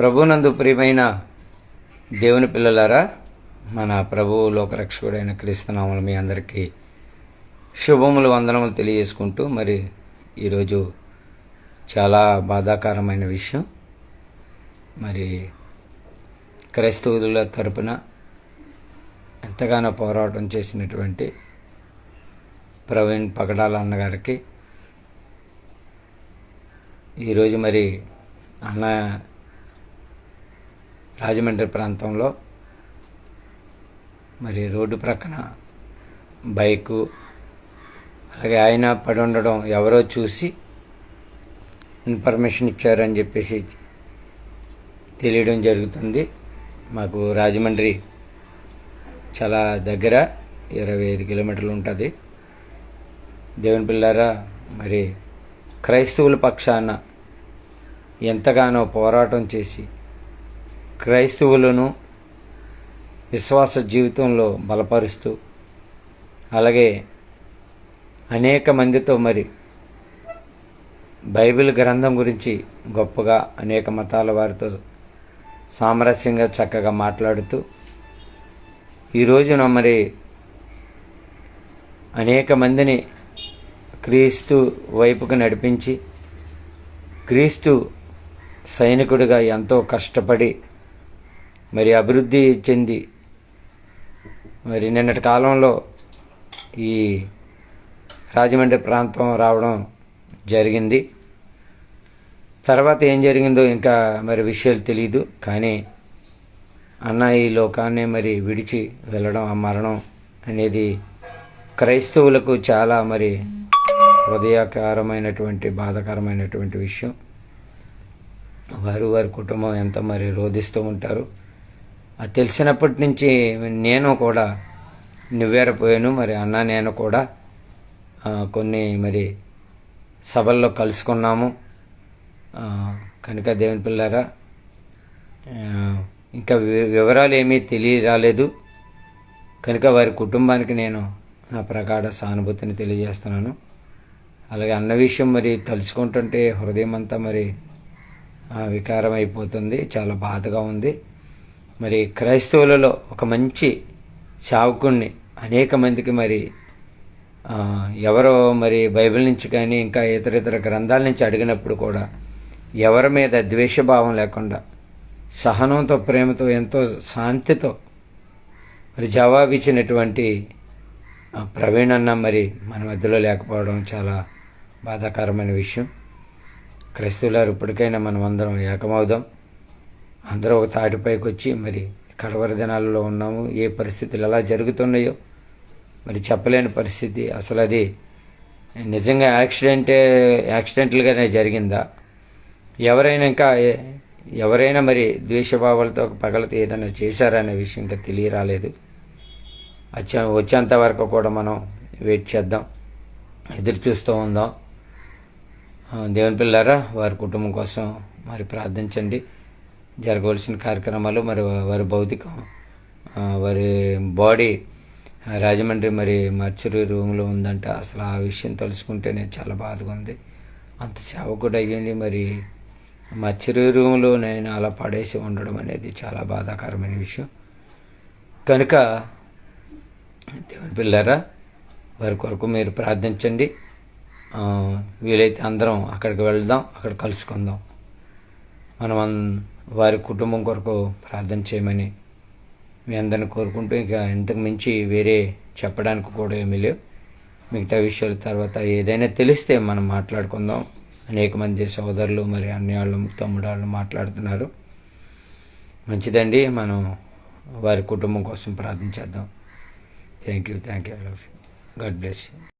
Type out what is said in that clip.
ప్రభునందు ప్రియమైన దేవుని పిల్లలారా మన ప్రభువు లోకరక్షకుడైన క్రీస్తునామలు మీ అందరికీ శుభములు వందనములు తెలియజేసుకుంటూ మరి ఈరోజు చాలా బాధాకరమైన విషయం. మరి క్రైస్తవుల తరపున ఎంతగానో పోరాటం చేసినటువంటి ప్రవీణ్ పగడాల అన్నగారికి ఈరోజు మరి అన్న రాజమండ్రి ప్రాంతంలో మరి రోడ్డు ప్రక్కన బైకు అలాగే ఆయన పడి ఉండడం ఎవరో చూసి ఇన్ఫర్మేషన్ ఇచ్చారని చెప్పేసి తెలియడం జరుగుతుంది. మాకు రాజమండ్రి చాలా దగ్గర ఇరవై ఐదు కిలోమీటర్లు ఉంటుంది. దేవుని పిల్లారా మరి క్రైస్తవుల పక్షాన ఎంతగానో పోరాటం చేసి క్రైస్తవులను విశ్వాస జీవితంలో బలపరుస్తూ అలాగే అనేక మందితో మరి బైబిల్ గ్రంథం గురించి గొప్పగా అనేక మతాల వారితో సామరస్యంగా చక్కగా మాట్లాడుతూ ఈ రోజున మరి అనేక మందిని క్రీస్తు వైపుకు నడిపించి క్రీస్తు సైనికుడిగా ఎంతో కష్టపడి మరి అభివృద్ధి చెంది మరి నిన్నటి కాలంలో ఈ రాజమండ్రి ప్రాంతం రావడం జరిగింది. తర్వాత ఏం జరిగిందో ఇంకా మరి విషయాలు తెలియదు కానీ అన్న ఈ లోకాన్ని మరి విడిచి వెళ్ళడం ఆ మరణం అనేది క్రైస్తవులకు చాలా మరి హృదయకరమైనటువంటి బాధాకరమైనటువంటి విషయం. వారు వారి కుటుంబం ఎంత మరి రోధిస్తూ ఉంటారు. అది తెలిసినప్పటి నుంచి నేను కూడా నువ్వేరపోయాను మరి అన్న నేను కూడా కొన్ని మరి సభల్లో కలుసుకున్నాము. కనుక దేవుని పిల్లారా ఇంకా వి- వివరాలు ఏమీ తెలియరాలేదు. కనుక వారి కుటుంబానికి నేను నా ప్రగాఢ సానుభూతిని తెలియజేస్తున్నాను. అలాగే అన్న విషయం మరి తలుచుకుంటుంటే హృదయం అంతా మరి వికారం అయిపోతుంది చాలా బాధగా ఉంది. మరి క్రైస్తవులలో ఒక మంచి సేవకుణ్ణి అనేక మందికి మరి ఎవరో మరి బైబిల్ నుంచి కానీ ఇంకా ఇతర ఇతర గ్రంథాల నుంచి అడిగినప్పుడు కూడా ఎవరి మీద ద్వేషభావం లేకుండా సహనంతో ప్రేమతో ఎంతో శాంతితో మరి జవాబిచ్చినటువంటి ఇచ్చినటువంటి ప్రవీణ్ అన్న మరి మన మధ్యలో లేకపోవడం చాలా బాధాకరమైన విషయం. క్రైస్తవులారు ఇప్పటికైనా మనం అందరం ఏకమవుదాం. అందరూ ఒక తాటిపైకి వచ్చి మరి కడవరి దినాలలో ఉన్నాము ఏ పరిస్థితులు ఎలా జరుగుతున్నాయో? మరి చెప్పలేని పరిస్థితి. అసలు అది నిజంగా యాక్సిడెంటే యాక్సిడెంట్లుగానే జరిగిందా? ఎవరైనా ఇంకా ఎవరైనా మరి ద్వేషభావాలతో పగలతో ఏదైనా చేశారనే విషయం ఇంకా తెలియరాలేదు. వచ్చే వచ్చేంత వరకు కూడా మనం వెయిట్ చేద్దాం ఎదురు చూస్తూ ఉందాం. దేవుని పిల్లారా వారి కుటుంబం కోసం మరి ప్రార్థించండి. జరగవలసిన కార్యక్రమాలు మరి వారి భౌతికం వారి బాడీ రాజమండ్రి మరి మర్చురీ రూమ్లో ఉందంటే. అసలు ఆ విషయం తెలుసుకుంటేనే చాలా బాధగా ఉంది. అంత సేవకుడు అయ్యింది. మరి మర్చురీ రూమ్లో నేను అలా పడేసి ఉండడం అనేది చాలా బాధాకరమైన విషయం. కనుక దేవుని పిల్లారా వారి కొరకు మీరు ప్రార్థించండి. వీలైతే అందరం అక్కడికి వెళ్దాం అక్కడ కలుసుకుందాం. మనం వారి కుటుంబం కొరకు ప్రార్థన చేయమని మీ అందరిని కోరుకుంటూ ఇంకా ఇంతకు మించి వేరే చెప్పడానికి కూడా ఏమీ లేవు. మిగతా విషయాల తర్వాత ఏదైనా తెలిస్తే మనం మాట్లాడుకుందాం. అనేక మంది సోదరులు మరి అన్నయ్యాళ్ళు తమ్ముడాళ్ళు మాట్లాడుతున్నారు. మంచిదండి మనం వారి కుటుంబం కోసం ప్రార్థించేద్దాం thank you thank you I love you God bless you